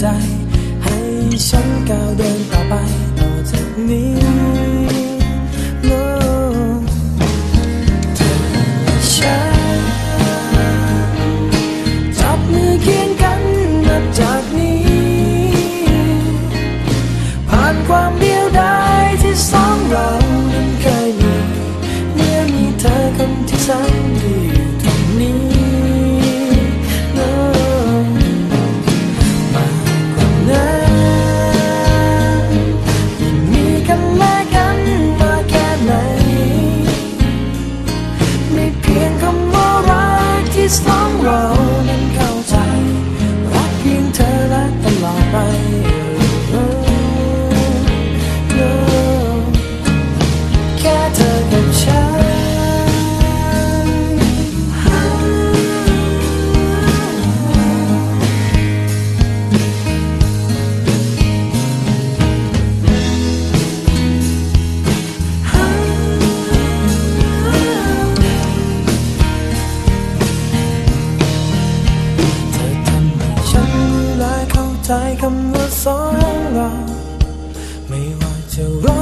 ใจ ให้ฉันก้าวเดินต่อไปต่อจากนี้ No เธอและฉันจับมือเคียงกันนับจากนี้ ผ่านความเดียวดายที่สองเรานั้นเคยมีเมื่อมีเธอคนที่สาม ใจคำว่าสองเรา ไม่ว่าจะร้